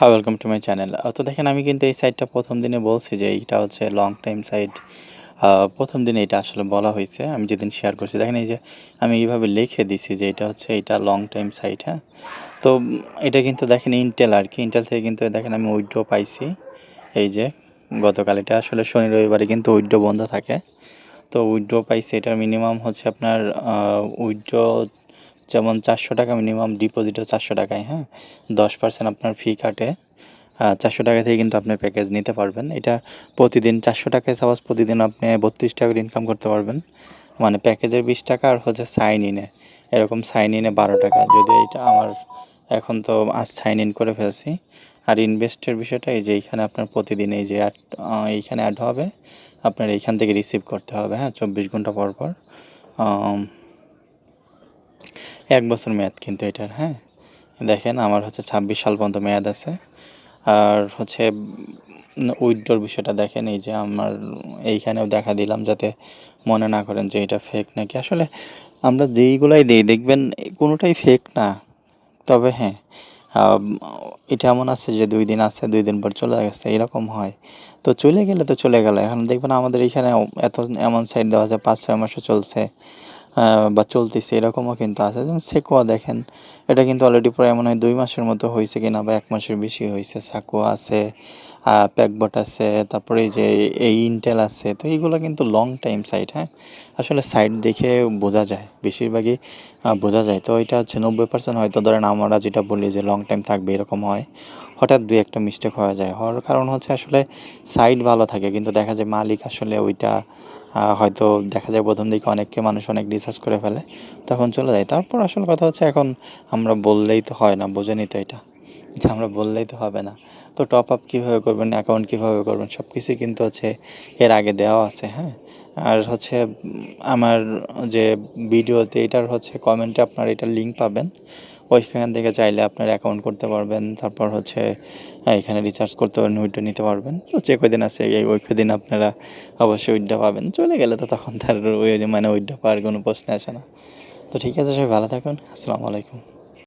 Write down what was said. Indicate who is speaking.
Speaker 1: হ্যাঁ welcome to my channel তো দেখেন, আমি কিন্তু এই সাইটটা প্রথম দিনে বলছি যে এইটা হচ্ছে লং টাইম সাইট প্রথম দিনে এটা আসলে বলা হয়েছে। আমি যেদিন শেয়ার করছি, দেখেন এই যে আমি এইভাবে লিখে দিছি যে এটা হচ্ছে এটা লং টাইম সাইট হ্যাঁ? তো এটা কিন্তু দেখেন ইন্টেল আর কি। ইন্টেল থেকে কিন্তু দেখেন আমি উইড্রো পাইছি। এই যে গতকাল এটা আসলে শনি রবিবারে কিন্তু উইড্রো বন্ধ থাকে। তো উইড্রো পাইছি এটা মিনিমাম হচ্ছে আপনার উইড্রো যেমন চারশো টাকা মিনিমাম ডিপোজিটও চারশো টাকায় হ্যাঁ? দশ পার্সেন্ট আপনার ফি কাটে। চারশো টাকা থেকে কিন্তু আপনি প্যাকেজ নিতে পারবেন। এটা প্রতিদিন চারশো টাকায় সাপোজ প্রতিদিন আপনি বত্রিশ টাকা ইনকাম করতে পারবেন। মানে প্যাকেজের বিশ টাকা আর হচ্ছে সাইন ইনে এরকম সাইন ইনে বারো টাকা। যদি এটা আমার এখন তো আজ সাইন ইন করে ফেলছি। আর ইনভেস্টের বিষয়টা এই যে এইখানে আপনার প্রতিদিন এই যে অ্যাড এইখানে অ্যাড হবে। আপনার এইখান থেকে রিসিভ করতে হবে হ্যাঁ? চব্বিশ ঘণ্টা পর পর। এক বছর মেয়াদ কিন্তু এটার হ্যাঁ? দেখেন, আমার হচ্ছে ছাব্বিশ সাল পর্যন্ত মেয়াদ আছে। আর হচ্ছে উইথড্রর বিষয়টা দেখেন, এই যে আমার এইখানেও দেখা দিলাম যাতে মনে না করেন যে এটা ফেক নাকি। আসলে আমরা যেইগুলাই দিই, দেখবেন, কোনোটাই ফেক না। তবে হ্যাঁ এটা এমন আছে যে দুই দিন আছে, দুই দিন পর চলে গেছে, এরকম হয়। তো চলে গেলে তো চলে গেল। এখন দেখবেন আমাদের এখানে এত এমন সাইড দেওয়া আছে, পাঁচ, ছয় মাসও চলছে। বা চলতেছে, এরকমও কিন্তু আছে। যেমন সেকোয়া দেখেন, এটা কিন্তু অলরেডি প্রায় মনে হয় দুই মাসের মতো হয়েছে কিনা বা এক মাসের বেশি হয়েছে সাকোয়া আছে প্যাকবট আছে, তারপরে যে এই ইন্টেল আছে, তো এইগুলো কিন্তু লং টাইম সাইট হ্যাঁ? আসলে সাইট দেখে বোঝা যায়, বেশিরভাগই বোঝা যায়। তো এটা হচ্ছে নব্বই পার্সেন্ট হয়তো ধরেন আমরা যেটা বলি যে লং টাইম থাকবে, এরকম হয়। হঠাৎ দুই একটা মিস্টেক হয়ে যায়। হওয়ার কারণ হচ্ছে আসলে সাইট ভালো থাকে, কিন্তু দেখা যায় মালিক আসলে ওইটা হয়তো দেখা যায় প্রথম দিকে অনেককে মানুষ অনেক রিসার্চ করে ফেলে, তখন চলে যায়। তারপর আসল কথা হচ্ছে এখন আমরা বললেই তো হয় না বোঝেনি তো এটা। আমরা বললেই তো হবে না। তো টপ আপ কীভাবে করবেন অ্যাকাউন্ট কীভাবে করবেন সব কিছুই কিন্তু হচ্ছে এর আগে দেওয়া আছে হ্যাঁ? আর হচ্ছে আমার যে ভিডিওতে এটার হচ্ছে কমেন্টে আপনার এটার লিঙ্ক পাবেন। ওইখান থেকে চাইলে আপনার অ্যাকাউন্ট করতে পারবেন তারপর হচ্ছে হ্যাঁ, এখানে রিচার্জ করতে পারবেন উইড্রো নিতে পারবেন। তো যে কদিন আছে এই ওই কদিন আপনারা অবশ্যই উইড্রো পাবেন। চলে গেলে তো তখন তার ওই মানে উইড্রো পাওয়ার কোনো প্রশ্ন আসে না। তো ঠিক আছে সবাই ভালো থাকুন। আসসালামু আলাইকুম।